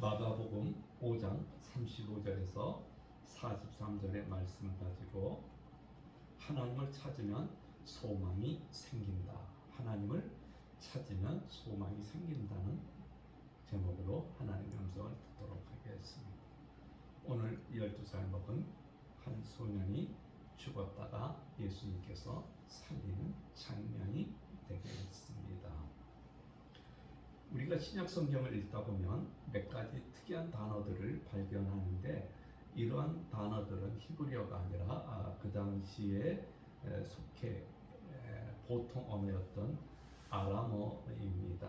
마가복음 5장 35절에서 43절의 말씀 가지고 하나님을 찾으면 소망이 생긴다. 하나님을 찾으면 소망이 생긴다는 제목으로 하나님의 음성을 듣도록 하겠습니다. 오늘 12살 먹은 한 소년이 죽었다가 예수님께서 살리는 장면이 되겠습니다. 우리가 신약 성경을 읽다 보면 몇 가지 특이한 단어들을 발견하는데 이러한 단어들은 히브리어가 아니라 아, 그 당시에 에, 속해 에, 보통 언어였던 아람어입니다.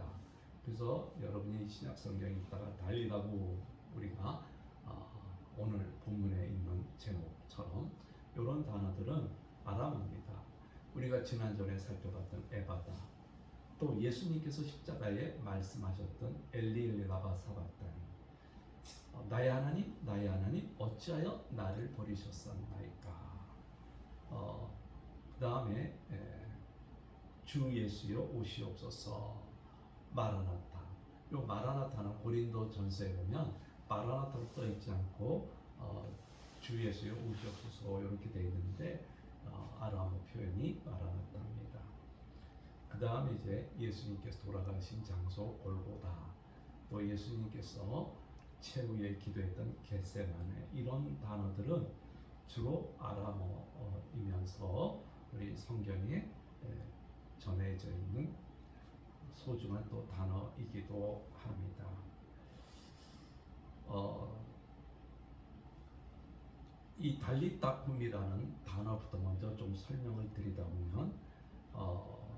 그래서 여러분이 신약 성경 읽다가 달리다고 우리가 아, 오늘 본문에 있는 제목처럼 이런 단어들은 아람어입니다. 우리가 지난전에 살펴봤던 또 예수님께서 십자가에 말씀하셨던 엘리 엘리 라바 사바다니 어, 나의 하나님 나의 하나님 어찌하여 나를 버리셨었나이까? 어, 그 다음에 주 예수여 오시옵소서. 마라나타. 요 마라나타는 고린도 전서에 보면 마라나타로 써 있지 않고 어, 주 예수여 오시옵소서. 이렇게 되어 있는데 어, 아람어 표현이 마라나타입니다. 그 다음에 이제 예수님께서 돌아가신 장소 골고다 또 예수님께서 최후에 기도했던 겟세마네 이런 단어들은 주로 아람어이면서 우리 성경에 전해져 있는 소중한 또 단어이기도 합니다. 어, 이 달리따쿰이라는 단어부터 먼저 좀 설명을 드리다 보면 어,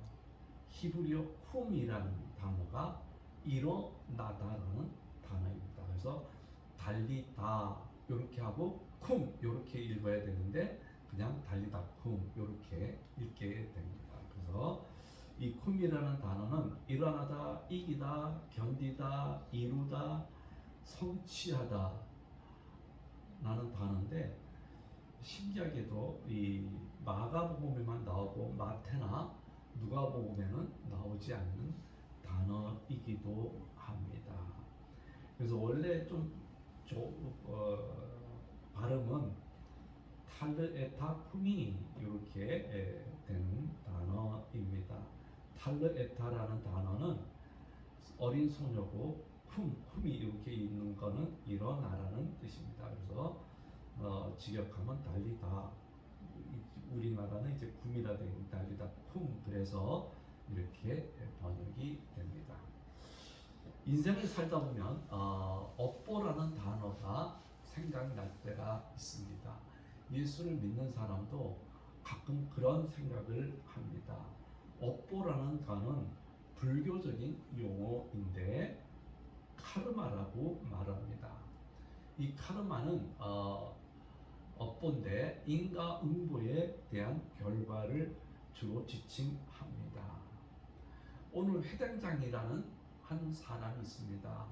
히브리어 쿰이라는 단어가 일어나다라는 단어입니다. 그래서 달리다 이렇게 하고 쿰 이렇게 읽어야 되는데 그냥 달리다 쿰 이렇게 읽게 됩니다. 그래서 이 쿰이라는 단어는 일어나다, 이기다, 견디다, 이루다, 성취하다 라는 단어인데 신기하게도 이 마가복음에만 나오고 마태나 누가복음에는 나오지 않는 단어이기도 합니다. 그래서 원래 좀 조, 어, 발음은 탈르에타 쿰이 이렇게 에, 되는 단어입니다. 탈르에타라는 단어는 어린 소녀고 쿰, 쿰이 이렇게 있는 거는 일어나라는 뜻입니다. 그래서 어, 직역하면 달리다. 우리나라는 이제 쿰이라 되는 달리다 쿰 그래서 이렇게 번역이 됩니다. 인생을 살다 보면 어, 업보라는 단어가 생각날 때가 있습니다. 예수를 믿는 사람도 가끔 그런 생각을 합니다. 업보라는 단어는 불교적인 용어인데 카르마라고 말합니다. 이 카르마는 어, 업보인데 인과 응보에 대한 결과를 주로 지칭합니다. 오늘 회장장이라는 한 사람이 있습니다.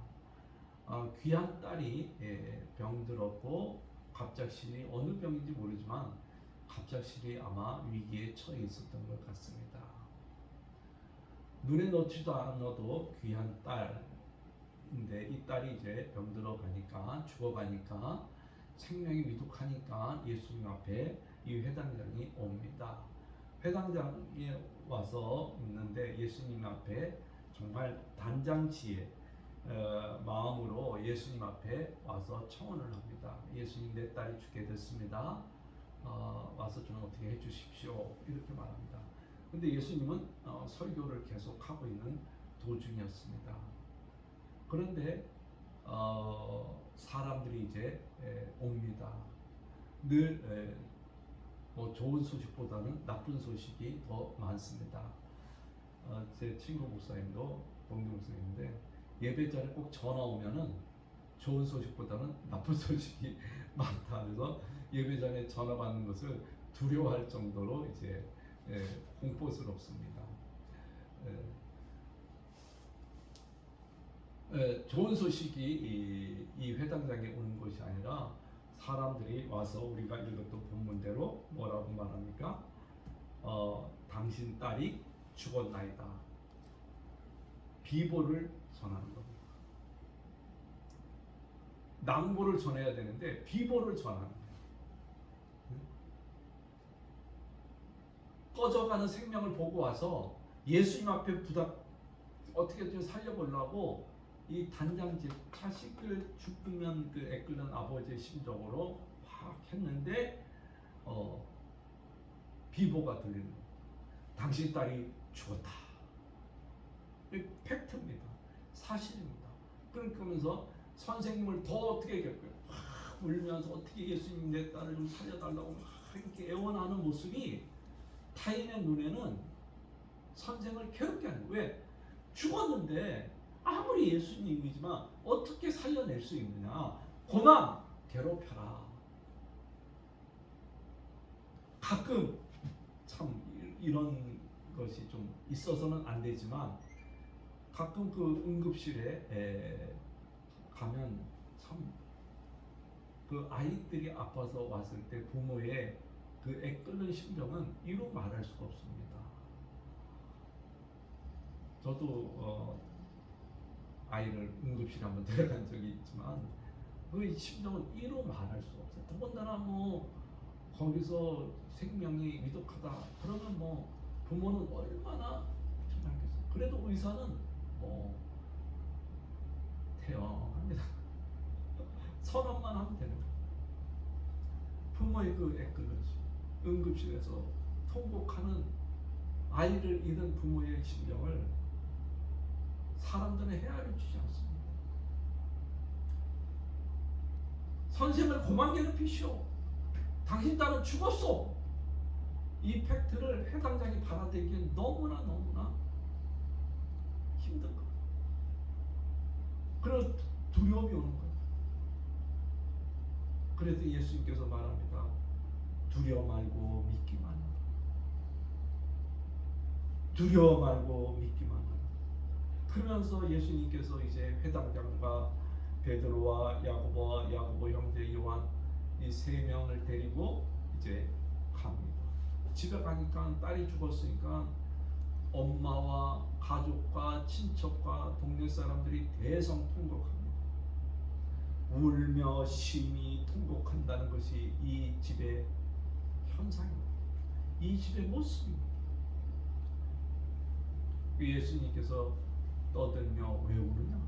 어, 귀한 딸이 예, 병들었고 갑작스레 어느 병인지 모르지만 갑작스레 아마 위기에 처해 있었던 것 같습니다. 눈에 넣지도 않아도 귀한 딸인데 이 딸이 이제 병들어 가니까 죽어 가니까 생명이 위독하니까 예수님 앞에 이 회당장이 옵니다. 회당장에 와서 있는데 예수님 앞에 정말 단장치에 어, 마음으로 예수님 앞에 와서 청원을 합니다. 예수님 내 딸이 죽게 됐습니다. 어, 와서 좀 어떻게 해주십시오. 이렇게 말합니다. 근데 예수님은 어, 설교를 계속 하고 있는 도중이었습니다. 그런데 어, 사람들이 이제 에, 옵니다. 늘 에, 뭐 좋은 소식보다는 나쁜 소식이 더 많습니다. 어, 제 친구 목사님도 동료 목사님인데 예배자에 꼭 전화 오면은 좋은 소식보다는 나쁜 소식이 많다. 그래서 예배 전에 전화 받는 것을 두려워할 정도로 이제 예, 공포스럽습니다. 예. 예, 좋은 소식이 이, 이 회당장에 오는 것이 아니라 사람들이 와서 우리가 읽었던 본문대로 뭐라고 말합니까? 어, 당신 딸이 죽었나이다. 비보를 전하는 겁니다. 낭보를 전해야 되는데 비보를 전하는 거예요. 응? 꺼져가는 생명을 보고 와서 예수님 앞에 부닥 어떻게 좀 살려보려고 이 단장집 자식을 죽으면 그 애끓는 아버지의 심정으로 막 했는데 어, 비보가 들리는. 당신 딸이 죽었다. 이 팩트입니다. 사실입니다. 그러면서 선생님을 더 어떻게 겪어요? 막 울면서 어떻게 예수님 내 딸을 좀 살려달라고 막 이렇게 애원하는 모습이 타인의 눈에는 선생을 괴롭게 하는 거예요. 왜? 죽었는데 아무리 예수님이지만 어떻게 살려낼 수 있느냐? 고만 괴롭혀라. 가끔 참 이- 이런 것이 좀 있어서는 안 되지만 가끔 그 응급실에 에, 가면 참 그 아이들이 아파서 왔을 때 부모의 그 애끓는 심정은 이루 말할 수가 없습니다. 저도 어, 아이를 응급실에 한번 데려간 적이 있지만 그 심정은 이루 말할 수가 없어요. 더군다나 뭐 거기서 생명이 위독하다 그러면 뭐 부모는 얼마나 생각하겠어요. 그래도 의사는 뭐 태영합니다. 선언만 하면 되는 거예요. 부모의 그 애끓는지 응급실에서 통곡하는 아이를 잃은 부모의 심정을 사람들은 헤아려 주지 않습니다. 선생을 고만 괴롭히시오. 당신 딸은 죽었어. 이 팩트를 해당장이 받아들이기엔 너무나 너무나 힘든 거예요. 그래서 두려움이 오는 거예요. 그래서 예수님께서 말합니다. 두려워 말고 믿기만 하라. 두려워 말고 믿기만 하라. 그러면서 예수님께서 이제 회당장과 베드로와 야고보와 야고보 형제 요한 이 세 명을 데리고 이제 갑니다. 집에 가니까 딸이 죽었으니까 엄마와 가족과 친척과 동네 사람들이 대성 통곡합니다. 울며 심히 통곡한다는 것이 이 집의 현상입니다. 이 집의 모습입니다. 예수님께서 떠들며 왜 우느냐?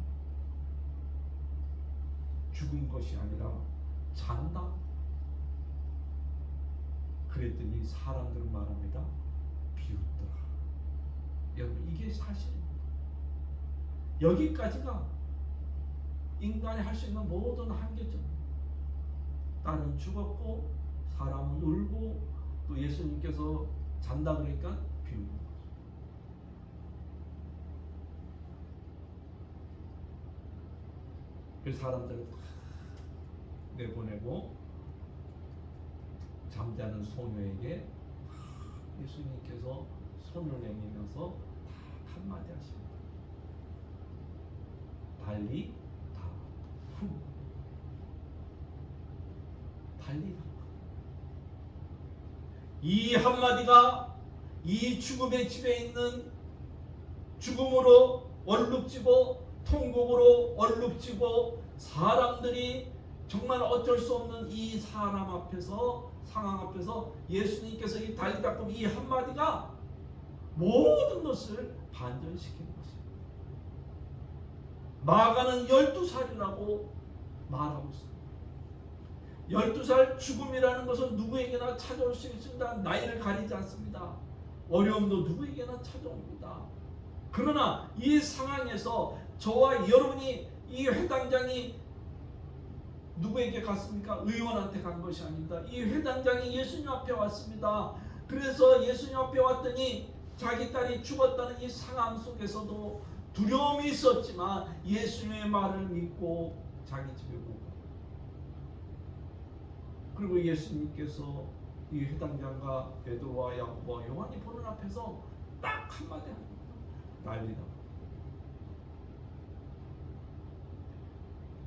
죽은 것이 아니라 잔다. 그랬더니 사람들은 말합니다. 비웃더라. 여러분 이게 사실입니다. 여기까지가 인간이 할 수 있는 모든 한계점. 딸은 죽었고 사람은 울고 또 예수님께서 잔다 그러니까 비웃는 거죠. 그 사람들을 다 내보내고 잠자는 소녀에게 예수님께서 손을 내밀면서 딱 한마디 하십니다. 달리 다 후. 달리 다. 이 한마디가 이 죽음의 집에 있는 죽음으로 얼룩지고 통곡으로 얼룩지고 사람들이 정말 어쩔 수 없는 이 사람 앞에서 상황 앞에서 예수님께서 이 달리다꿈 이 한마디가 모든 것을 반전시키는 것입니다. 마가는 12살이라고 말하고 있습니다. 12살 죽음이라는 것은 누구에게나 찾아올 수 있습니다. 나이를 가리지 않습니다. 어려움도 누구에게나 찾아옵니다. 그러나 이 상황에서 저와 여러분이 이 회당장이 누구에게 갔습니까? 의원한테 간 것이 아닙니다. 이 회당장이 예수님 앞에 왔습니다. 그래서 예수님 앞에 왔더니 자기 딸이 죽었다는 이 상황 속에서도 두려움이 있었지만 예수님의 말을 믿고 자기 집에 오고 그리고 예수님께서 이 회당장과 베드로와 야고보와 요한이 보는 앞에서 딱 한마디 합니다. 난리다.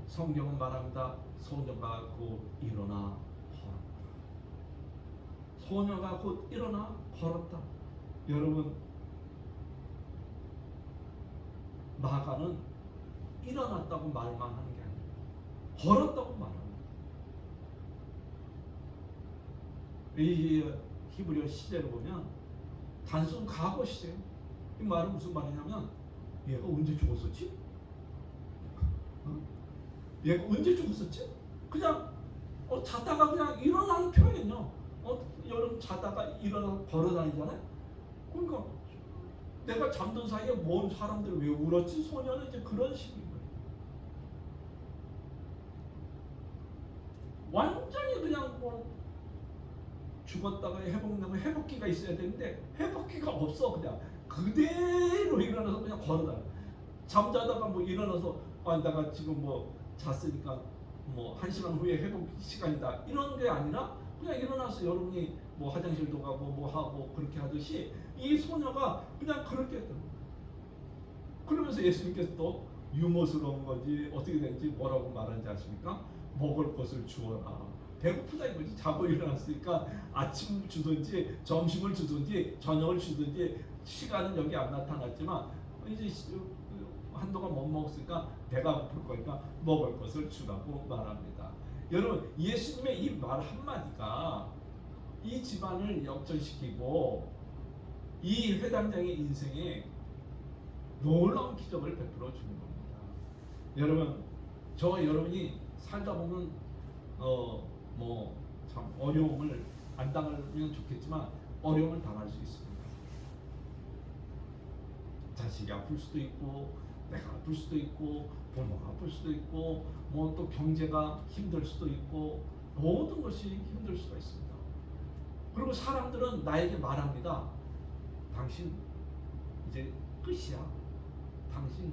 성경은 말합니다. 소녀가 곧 일어나 걸었다. 소녀가 곧 일어나 걸었다. 여러분 마가는 일어났다고 말만 하는 게 아니에요. 걸었다고 말합니다. 이 히브리어 시제로 보면 단순 과거 시제예요. 이 말은 무슨 말이냐면 얘가 언제 죽었었지? 어? 얘가 언제 죽었었지? 그냥 어, 자다가 그냥 일어나는 표현이요. 어, 여러분 자다가 일어나 걸어다니잖아요. 그러니까 내가 잠든 사이에 뭔 사람들이 왜 울었지? 소녀는 이제 그런 식인 거예요. 완전히 그냥 뭐 죽었다가 회복되면 회복기가 있어야 되는데 회복기가 없어 그냥 그대로 일어나서 그냥 걸어다녀. 잠자다가 뭐 일어나서 아 내가 지금 뭐 잤으니까 뭐한 시간 후에 회복 시간이다 이런 게 아니라 그냥 일어나서 여러분이 뭐 화장실도 가고 뭐 하고 그렇게 하듯이 이 소녀가 그냥 그렇게 했던. 그러면서 예수님께서 또 유머스러운 건지 어떻게 된지 뭐라고 말하는지 아십니까? 먹을 것을 주어라. 배고프다 이거지. 자고 일어났으니까 아침 주든지 점심을 주든지 저녁을 주든지 시간은 여기 안 나타났지만 이제 시- 한동안 못 먹었으니까 배가 고플 거니까 먹을 것을 주라고 말합니다. 여러분 예수님의 이 말 한마디가 이 집안을 역전시키고 이 회당장의 인생에 놀라운 기적을 베풀어 주는 겁니다. 여러분 저와 여러분이 살다 보면 어 뭐 참 어려움을 안 당하면 좋겠지만 어려움을 당할 수 있습니다. 자식이 아플 수도 있고 내가 아플 수도 있고 부모가 아플 수도 있고 뭐 또 경제가 힘들 수도 있고 모든 것이 힘들 수가 있습니다. 그리고 사람들은 나에게 말합니다. 당신 이제 끝이야. 당신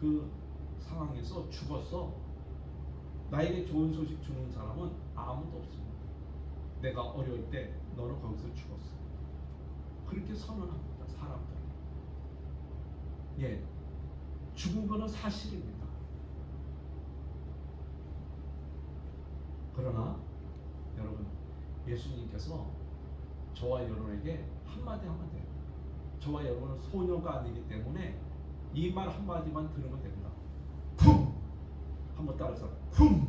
그 상황에서 죽었어. 나에게 좋은 소식 주는 사람은 아무도 없습니다. 내가 어려울 때 너는 거기서 죽었어. 그렇게 선언합니다. 사람들. 예. 죽은 거는 사실입니다. 그러나 여러분 예수님께서 저와 여러분에게 한마디 한마디. 저와 여러분은 소녀가 아니기 때문에 이 말 한마디만 들으면 됩니다. 쿵! 한번 따라서 쿵!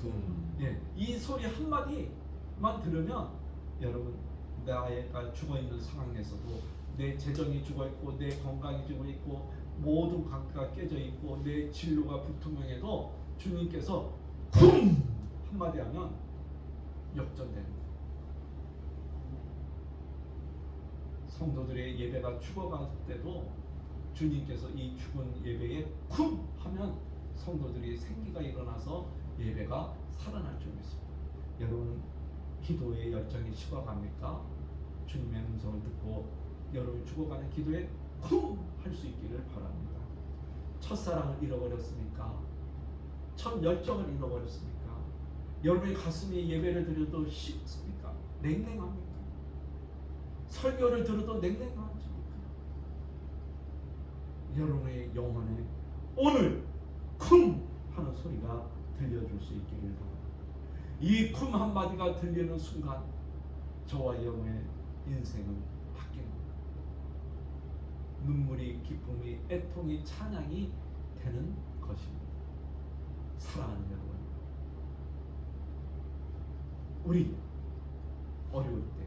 쿵. 예, 이 소리 한마디만 들으면 여러분 나가 죽어 있는 상황에서도 내 재정이 죽어 있고 내 건강이 죽어 있고 모든 관계가 깨져 있고 내 진로가 불투명해도 주님께서 쿵 한마디 하면 역전됩니다. 성도들의 예배가 죽어갈 때도 주님께서 이 죽은 예배에 쿵 하면 성도들이 생기가 일어나서 예배가 살아날 줄 믿습니다. 여러분 기도의 열정이 식어갑니까? 주님의 음성을 듣고 여러분 죽어가는 기도에 쿵 할 수 있기를 바랍니다. 첫사랑을 잃어버렸습니까? 첫 열정을 잃어버렸습니까? 여러분의 가슴이 예배를 드려도 쉽습니까? 냉랭합니까? 설교를 들어도 냉랭합니까? 여러분의 영혼에 오늘 쿵 하는 소리가 들려줄 수 있기를 바랍니다. 이쿵 한마디가 들리는 순간 저와 여러분의 인생은. 눈물이 기쁨이 애통이 찬양이 되는 것입니다. 사랑하는 여러분, 우리 어려울 때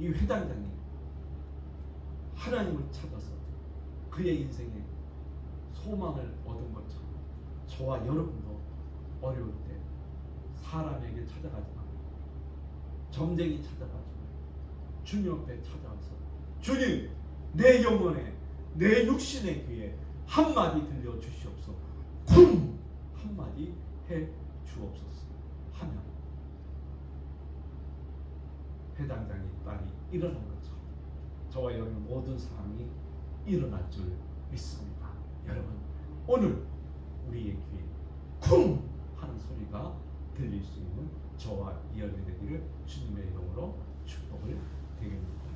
이 회당장이 하나님을 찾아서 그의 인생에 소망을 얻은 것처럼 저와 여러분도 어려울 때 사람에게 찾아가지 말고 점쟁이 찾아가지 말고 주님 앞에 찾아와서 주님 내 영혼에 내 육신의 귀에 한마디 들려 주시옵소서. 쿵! 한마디 해 주옵소서. 하면 해당장의 딸이 일어난 것처럼 저와 여러분 모든 사람이 일어날 줄 믿습니다. 여러분 오늘 우리의 귀에 쿵! 하는 소리가 들릴 수 있는 저와 이열이 되기를 주님의 이름으로 축복을 드립니다.